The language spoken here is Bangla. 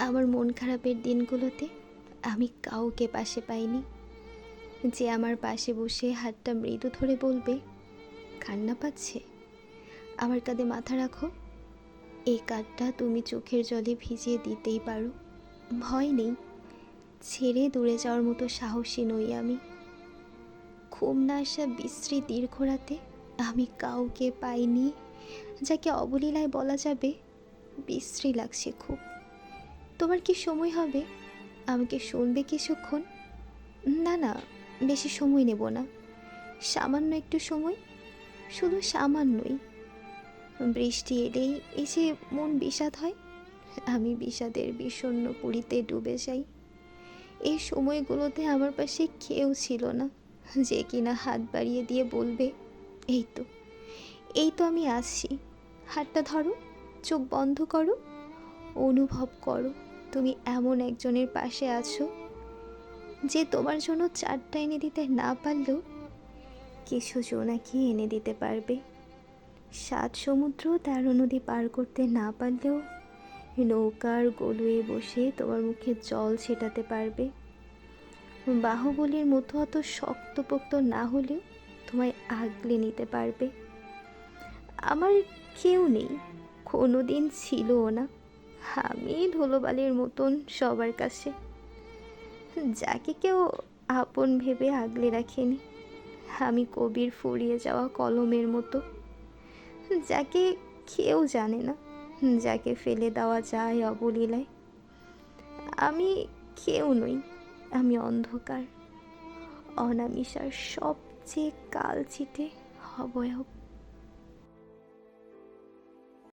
আমার মন খারাপের দিনগুলোতে আমি কাউকে পাশে পাইনি। যে আমার পাশে বসে হাতটা মৃদু ধরে বলবে, কান্না পাচ্ছে? আমার কাঁধে মাথা রাখো। এই কাঠটা তুমি চোখের জলে ভিজিয়ে দিতেই পারো। ভয় নেই। ছেড়ে দূরে যাওয়ার মতো সাহসী নই আমি। ঘুম না আসা বিশ্রী দীর্ঘ রাতে আমি কাউকে পাইনি, যাকে অবলীলায় বলা যাবে বিশ্রী লাগছে খুব। তোমার কি সময় হবে? আমাকে শুনবে কিছুক্ষণ? না না, বেশি সময় নেব না। সামান্য একটু সময়? শুধু সামান্যই। বৃষ্টি এলেই যে মন বিষাদ হয়, আমি বিষাদের বিষণ্ণ পুরীতে ডুবে যাই। এই সময়গুলোতে আমার পাশে কেউ ছিল না, যে কিনা হাত বাড়িয়ে দিয়ে বলবে, এই তো এই তো আমি আসছি। হাতটা ধরো, চোখ বন্ধ করো, অনুভব করো। তুমি এমন একজনের পাশে আছো যে তোমার জন্য চারটা এনে দিতে না পারলেও কিছু জোনাকি এনে দিতে পারবে। সাত সমুদ্র তেরো নদী পার করতে না পারলেও নৌকার গলুয়ে বসে তোমার মুখে জল ছেটাতে পারবে। বাহুবলীর মতো অত শক্তপোক্ত না হলেও তোমায় আগলে নিতে পারবে। আমার কেউ নেই কোনো দিন ছিলও না। আমি ধুলোবালির মতন সবার কাছে। যাকে কেউ আপন ভেবে আগলে রাখেনি। আমি কবির ফুরিয়ে যাওয়া কলমের মতো। যাকে কেউ জানে না, যাকে ফেলে দেওয়া যায় অবলীলায়। আমি কেউ নই, আমি অন্ধকার। অনামিসার সবচেয়ে কালচিটে অবয়ব